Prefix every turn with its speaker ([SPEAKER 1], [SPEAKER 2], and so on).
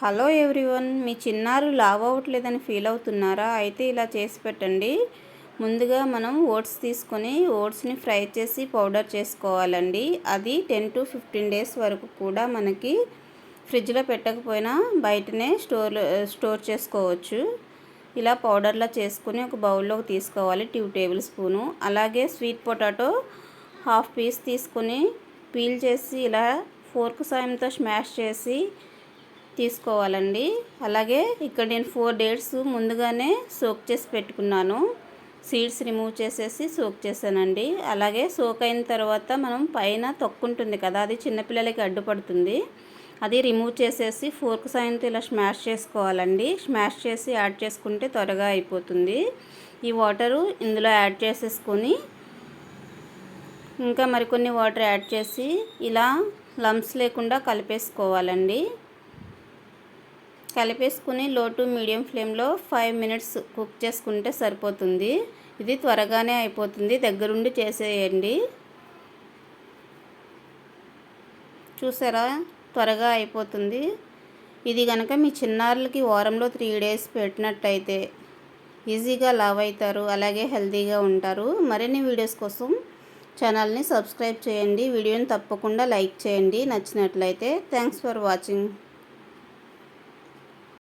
[SPEAKER 1] Hello everyone మీ చిన్నారు లావ్ అవ్వట్లేదని feel అవుతున్నారా? అయితే ఇలా చేసి పెట్టండి. ముందుగా మనం ఓట్స్ తీసుకొని ఓట్స్ని ఫ్రై చేసి పౌడర్ చేసుకోవాలండి. అది టెన్ టు ఫిఫ్టీన్ డేస్ వరకు కూడా మనకి ఫ్రిడ్జ్లో పెట్టకపోయినా బయటనే స్టోర్ స్టోర్ చేసుకోవచ్చు. ఇలా పౌడర్లా చేసుకుని ఒక బౌల్లోకి తీసుకోవాలి టూ టేబుల్ స్పూను. అలాగే స్వీట్ పొటాటో హాఫ్ పీస్ తీసుకొని పీల్ చేసి ఇలా ఫోర్క్ సాయంతో స్మాష్ చేసి తీసుకోవాలండి. అలాగే ఇక్కడ నేను ఫోర్ డేట్స్ ముందుగానే సోక్ చేసి పెట్టుకున్నాను. సీడ్స్ రిమూవ్ చేసేసి సోక్ చేశానండి. అలాగే సోక్ అయిన తర్వాత మనం పైన తొక్కుంటుంది కదా అది చిన్నపిల్లలకి అడ్డుపడుతుంది. అది రిమూవ్ చేసేసి ఫోర్క్ సాయంతో ఇలా స్మాష్ చేసుకోవాలండి. స్మాష్ చేసి యాడ్ చేసుకుంటే త్వరగా అయిపోతుంది. ఈ వాటరు ఇందులో యాడ్ చేసేసుకొని ఇంకా మరికొన్ని వాటర్ యాడ్ చేసి ఇలా లమ్స్ లేకుండా కలిపేసుకోవాలండి. కలిపేసుకుని లో టు మీడియం ఫ్లేమ్లో ఫైవ్ మినిట్స్ కుక్ చేసుకుంటే సరిపోతుంది. ఇది త్వరగానే అయిపోతుంది. దగ్గరుండి చేసేయండి. చూసారా? త్వరగా అయిపోతుంది. ఇది కనుక మీ చిన్నారులకి వారంలో త్రీ డేస్ పెట్టినట్టయితే ఈజీగా లావ్ అవుతారు. అలాగే హెల్తీగా ఉంటారు. మరిన్ని వీడియోస్ కోసం ఛానల్ని సబ్స్క్రైబ్ చేయండి. వీడియోని తప్పకుండా లైక్ చేయండి. నచ్చినట్లయితే థ్యాంక్స్ ఫర్ వాచింగ్.